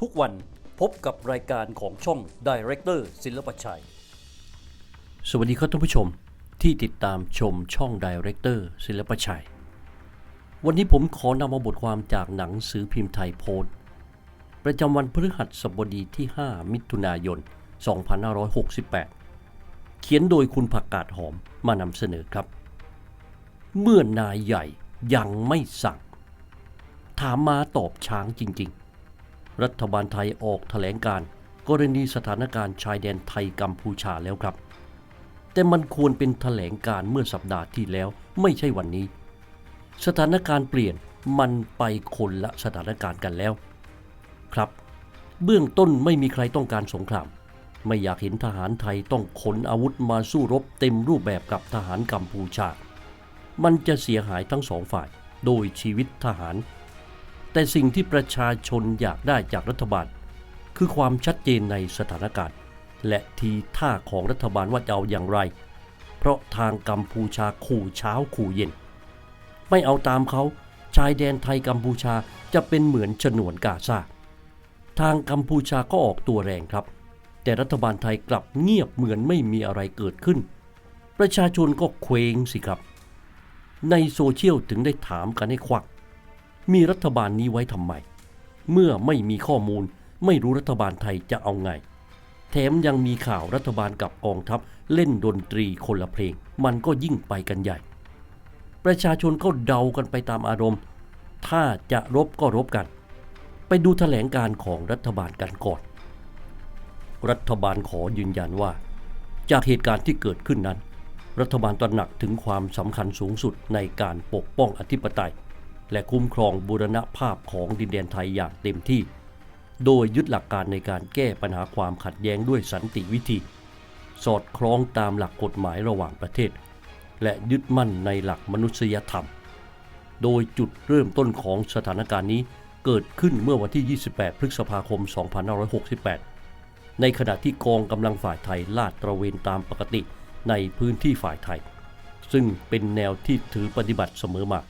ทุกวันพบกับรายการของช่อง Director ศิลปชัย สวัสดีครับท่านผู้ชมที่ติดตามชมช่อง Director ศิลปชัย วันนี้ผมขอนำมาบทความจากหนังสือพิมพ์ไทยโพสต์ประจำวันพฤหัสบดีที่ 5 มิถุนายน 2568 เขียนโดยคุณผักกาดหอมมานำเสนอครับ เมื่อนายใหญ่ยังไม่สั่ง ถามมาตอบช้างจริง รัฐบาลไทยออกแถลงการ กรณีสถานการณ์ชายแดนไทยกัมพูชาแล้วครับ แต่มันควรเป็นแถลงการเมื่อสัปดาห์ที่แล้วไม่ใช่วันนี้ สถานการณ์เปลี่ยนมันไปคนละสถานการณ์กันแล้ว ครับ เบื้องต้นไม่มีใครต้องการสงคราม ไม่อยากเห็นทหารไทยต้องขนอาวุธมาสู้รบเต็มรูปแบบกับทหารกัมพูชา มันจะเสียหายทั้งสองฝ่าย โดยชีวิตทหาร แต่สิ่งที่ประชาชนอยากได้จากรัฐบาล คือความชัดเจนในสถานการณ์ และทีท่าของรัฐบาลว่าจะเอาอย่างไร เพราะทางกัมพูชาขู่เช้าขู่เย็น ไม่เอาตามเขาชายแดนไทยกัมพูชาจะเป็นเหมือนฉนวนกาซาทางกัมพูชาก็ออกตัวแรงครับ แต่รัฐบาลไทยกลับเงียบเหมือนไม่มีอะไรเกิดขึ้น ประชาชนก็เคว้งสิครับ ในโซเชียลถึงได้ถามกันให้ควัก มีรัฐบาลนี้ไว้ทำไม เมื่อไม่มีข้อมูล ไม่รู้รัฐบาลไทยจะเอาไง แถมยังมีข่าวรัฐบาลกับกองทัพเล่นดนตรีคนละเพลง มันก็ยิ่งไปกันใหญ่ ประชาชนก็เดากันไปตามอารมณ์ ถ้าจะรบก็รบกัน ไปดูแถลงการของรัฐบาลกันก่อน รัฐบาลขอยืนยันว่า จากเหตุการณ์ที่เกิดขึ้นนั้น รัฐบาลตระหนักถึงความสำคัญสูงสุดในการปกป้องอธิปไตย และคุ้มครองบูรณภาพของดินแดนไทยอย่างเต็มที่ โดยยึดหลักการในการแก้ปัญหาความขัดแย้งด้วยสันติวิธี สอดคล้องตามหลักกฎหมายระหว่างประเทศ และยึดมั่นในหลักมนุษยธรรม โดยจุดเริ่มต้นของสถานการณ์นี้เกิดขึ้นเมื่อวันที่ 28 พฤษภาคม 2568 ในขณะที่กองกำลังฝ่ายไทยลาดตระเวนตามปกติในพื้นที่ฝ่ายไทย ซึ่งเป็นแนวที่ถือปฏิบัติเสมอมา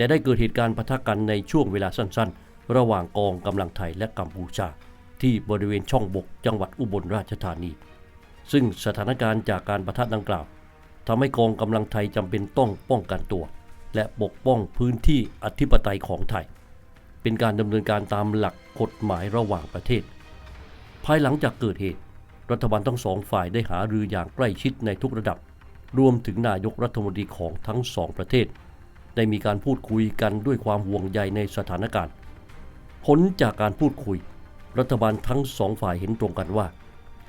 แต่ได้เกิดเหตุการณ์ปะทะกันในช่วงเวลาสั้นๆ ระหว่างกองกำลังไทยและกัมพูชา ที่บริเวณช่องบกจังหวัดอุบลราชธานี ซึ่งสถานการณ์จากการปะทะดังกล่าวทำให้กองกำลังไทยจำเป็นต้องป้องกันตัว และปกป้องพื้นที่อธิปไตยของไทย เป็นการดำเนินการตามหลักกฎหมายระหว่างประเทศ ภายหลังจากเกิดเหตุ รัฐบาลทั้งสองฝ่ายได้หารืออย่างใกล้ชิดในทุกระดับ รวมถึงนายกรัฐมนตรีของทั้งสองประเทศ ได้มีการพูดคุยกันด้วยความห่วงใยในสถานการณ์ ผลจากการพูดคุย รัฐบาลทั้งสองฝ่ายเห็นตรงกันว่า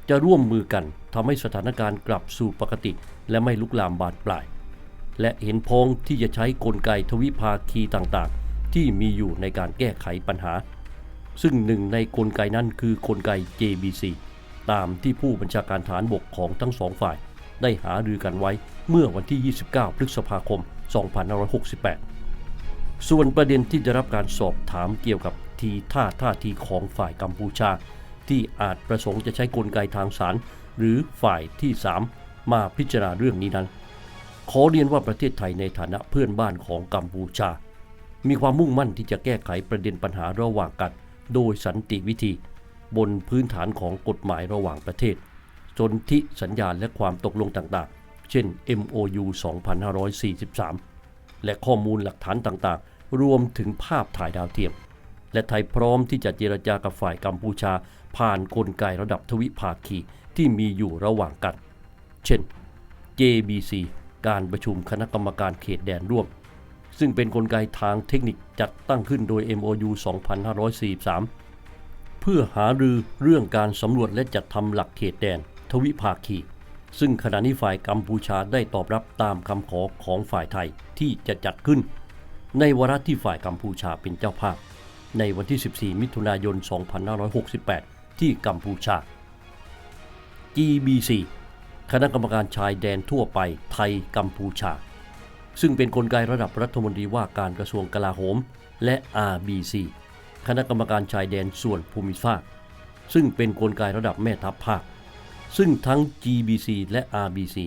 จะร่วมมือกันทำให้สถานการณ์กลับสู่ปกติ และไม่ลุกลามบานปลาย และเห็นพ้องที่จะใช้กลไกทวิภาคีต่างๆ ที่มีอยู่ในการแก้ไขปัญหา ซึ่งหนึ่งในกลไกนั้นคือกลไก JBC ตามที่ผู้บัญชาการฐานบกของทั้งสองฝ่าย ได้หารือกันไว้เมื่อวันที่ 29 พฤษภาคม 2568 ส่วนประเด็นที่ได้รับการสอบถามเกี่ยวกับทีท่าท่าทีของฝ่ายกัมพูชา ที่อาจประสงค์จะใช้กลไกทางศาลหรือฝ่ายที่ 3 มาพิจารณาเรื่องนี้นั้น ขอเรียนว่าประเทศไทยในฐานะเพื่อนบ้านของกัมพูชา มีความมุ่งมั่นที่จะแก้ไขประเด็นปัญหาระหว่างกัน โดยสันติวิธี บนพื้นฐานของกฎหมายระหว่างประเทศ จนทิสัญญาและความตกลงต่างๆ เช่น MOU 2543 และข้อมูลหลักฐานต่างๆ รวมถึงภาพถ่ายดาวเทียม และไทยพร้อมที่จะเจรจากับฝ่ายกัมพูชา ผ่านกลไกระดับทวิภาคีที่มีอยู่ระหว่างกัน เช่น JBC การประชุมคณะกรรมการเขตแดนร่วม ซึ่งเป็นนกลไกทางเทคนิคจัดตั้งขึ้นโดย MOU 2543 เพื่อหารือเรื่องการสำรวจและจัดทำหลักเขตแดน ทวิภาคี ซึ่งขณะนี้ฝ่ายกัมพูชาได้ตอบรับตามคำขอของฝ่ายไทยที่จะจัดขึ้น ในวาระที่ฝ่ายกัมพูชาเป็นเจ้าภาพ ในวันที่ 14 มิถุนายน 2568 ที่กัมพูชา GBC คณะกรรมการชายแดนทั่วไปไทยกัมพูชา ซึ่งเป็นนกลไกระดับรัฐมนตรีว่าการกระทรวงกลาโหม และ RBC คณะกรรมการชายแดนส่วนภูมิภาค ซึ่งเป็นนกลไกระดับแม่ทัพภาค ซึ่งทั้ง GBC และ RBC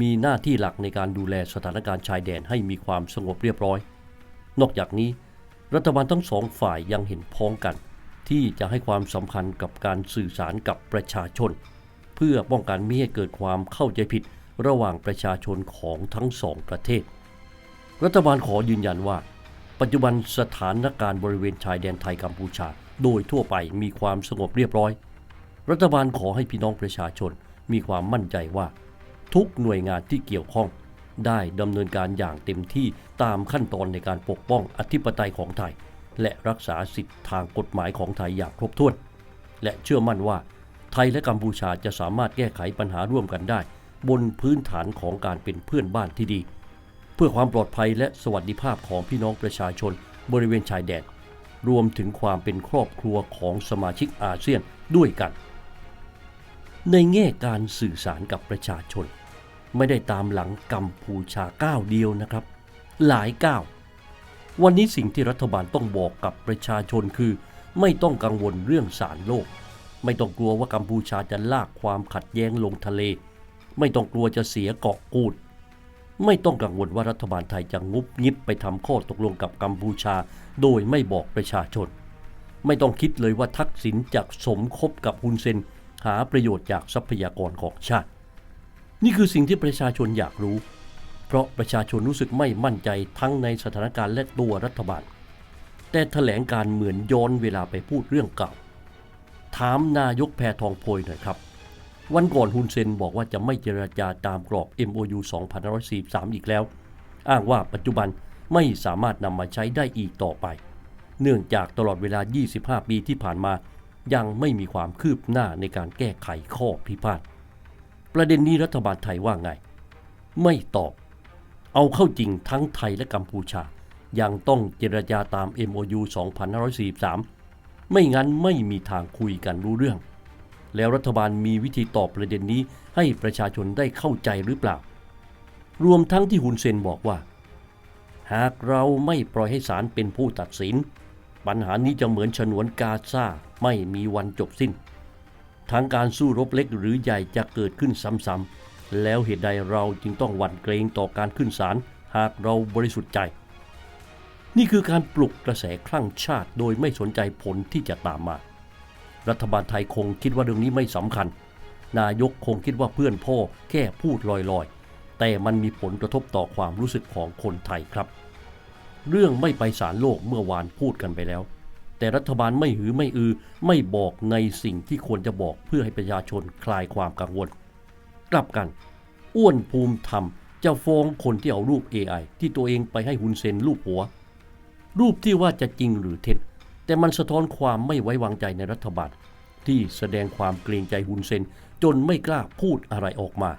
มีหน้าที่หลักในการดูแลสถานการณ์ชายแดนให้มีความสงบเรียบร้อย นอกจากนี้ รัฐบาลทั้งสองฝ่ายยังเห็นพ้องกัน ที่จะให้ความสำคัญกับการสื่อสารกับประชาชน เพื่อป้องกันไม่ให้เกิดความเข้าใจผิดระหว่างประชาชนของทั้งสองประเทศ รัฐบาลขอยืนยันว่า ปัจจุบันสถานการณ์บริเวณชายแดนไทยกัมพูชา โดยทั่วไปมีความสงบเรียบร้อย รัฐบาลขอให้พี่น้องประชาชนมีความมั่นใจว่า ทุกหน่วยงานที่เกี่ยวข้อง ได้ดำเนินการอย่างเต็มที่ตามขั้นตอนในการปกป้องอธิปไตยของไทย และรักษาสิทธิทางกฎหมายของไทยอย่างครบถ้วน และเชื่อมั่นว่า ไทยและกัมพูชาจะสามารถแก้ไขปัญหาร่วมกันได้ บนพื้นฐานของการเป็นเพื่อนบ้านที่ดี เพื่อความปลอดภัยและสวัสดิภาพของพี่น้องประชาชนบริเวณชายแดนรวมถึงความเป็นครอบครัวของสมาชิกอาเซียนด้วยกัน ในแง่การสื่อสารกับประชาชน ไม่ได้ตามหลังกัมพูชาก้าวเดียวนะครับ หลายก้าววันนี้สิ่งที่รัฐบาลต้องบอกกับประชาชนคือ ไม่ต้องกังวลเรื่องสารโลก ไม่ต้องกลัวว่ากัมพูชาจะลากความขัดแย้งลงทะเล ไม่ต้องกลัวจะเสียเกาะกูด ไม่ต้องกังวลว่ารัฐบาลไทยจะงุบงิบไปทำข้อตกลงกับกัมพูชา โดยไม่บอกประชาชน ไม่ต้องคิดเลยว่าทักษิณจะสมคบกับฮุนเซน หาประโยชน์จากทรัพยากรของชาติ นี่คือสิ่งที่ประชาชนอยากรู้ เพราะประชาชนรู้สึกไม่มั่นใจทั้งในสถานการณ์และตัวรัฐบาล แต่แถลงการเหมือนย้อนเวลาไปพูดเรื่องเก่า ถามนายกแพทองโพยหน่อยครับ วันก่อนฮุนเซนบอกว่าจะไม่เจรจาตามกรอบ MOU 2543 อีกแล้ว อ้างว่าปัจจุบันไม่สามารถนำมาใช้ได้อีกต่อไป เนื่องจากตลอดเวลา 25 ปีที่ผ่านมา ยังไม่มีความคืบหน้าในการแก้ไขข้อพิพาท ประเด็นนี้รัฐบาลไทยว่าไง ไม่ตอบ เอาเข้าจริงทั้งไทยและกัมพูชา ยังต้องเจรจาตาม MOU 2543 ไม่งั้นไม่มีทางคุยกันรู้เรื่อง แล้วรัฐบาลมีวิธีตอบประเด็นนี้ให้ประชาชนได้เข้าใจหรือเปล่า รวมทั้งที่ฮุนเซนบอกว่า หากเราไม่ปล่อยให้ศาลเป็นผู้ตัดสิน ปัญหานี้จะเหมือนฉนวนกาซาไม่มีวันจบสิ้นทั้งการสู้รบเล็กหรือใหญ่จะเกิดขึ้นซ้ำๆ แล้วเหตุใดเราจึงต้องหวั่นเกรงต่อการขึ้นศาลหากเราบริสุทธิ์ใจ นี่คือการปลุกกระแสคลั่งชาติโดยไม่สนใจผลที่จะตามมา รัฐบาลไทยคงคิดว่าเรื่องนี้ไม่สำคัญ นายกคงคิดว่าเพื่อนพ่อแค่พูดลอยๆ แต่มันมีผลกระทบต่อความรู้สึกของคนไทยครับ เรื่องไม่ไปศาลโลกเมื่อวานพูดกันไปแล้ว แต่รัฐบาลไม่หือไม่อือไม่บอกในสิ่งที่ควรจะบอกเพื่อให้ประชาชนคลายความกังวล กลับกัน อ้วนภูมิธรรมจะฟ้องคนที่เอารูป AI ที่ตัวเองไปให้ฮุนเซนรูปหัว รูปที่ว่าจะจริงหรือเท็จแต่มันสะท้อนความไม่ไว้วางใจในรัฐบาล ที่แสดงความเกรงใจฮุนเซน จนไม่กล้าพูดอะไรออกมา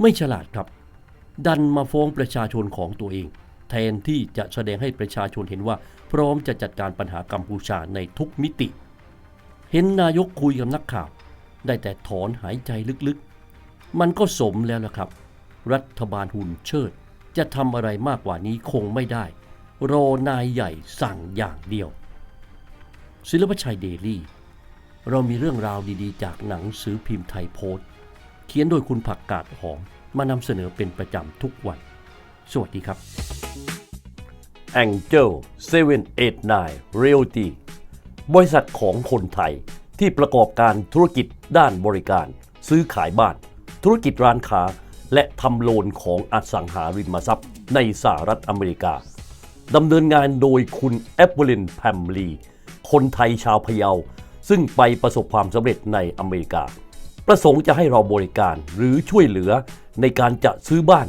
ไม่ฉลาดครับ ดันมาฟ้องประชาชนของตัวเอง แทนที่จะแสดงให้ประชาชนเห็นว่า พร้อมจะจัดการปัญหากัมพูชาในทุกมิติ เห็นนายกคุยกับนักข่าว ได้แต่ถอนหายใจลึกๆ มันก็สมแล้วล่ะครับ รัฐบาลหุ่นเชิด จะทำอะไรมากกว่านี้คงไม่ได้ รอนายใหญ่สั่งอย่างเดียว ศิลปชัยเดลี่เรามีเรื่องราวดีๆ จากหนังสือพิมพ์ไทยโพสต์ เขียนโดยคุณผักกาดหอมมานำเสนอเป็นประจำทุกวัน สวัสดีครับ Angel 789 Realty บริษัทของคนไทยที่ประกอบการธุรกิจด้านบริการ ซื้อขายบ้าน ธุรกิจร้านค้า และทำโลนของอสังหาริมทรัพย์ ในสหรัฐอเมริกาดำเนินงานโดยคุณแอปเปิลินแพมลี คนไทยชาวพะเยา ซึ่งไปประสบความสำเร็จในอเมริกา ประสงค์จะให้เราบริการหรือช่วยเหลือในการจะซื้อบ้าน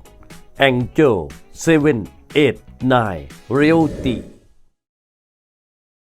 Angel 789 Realty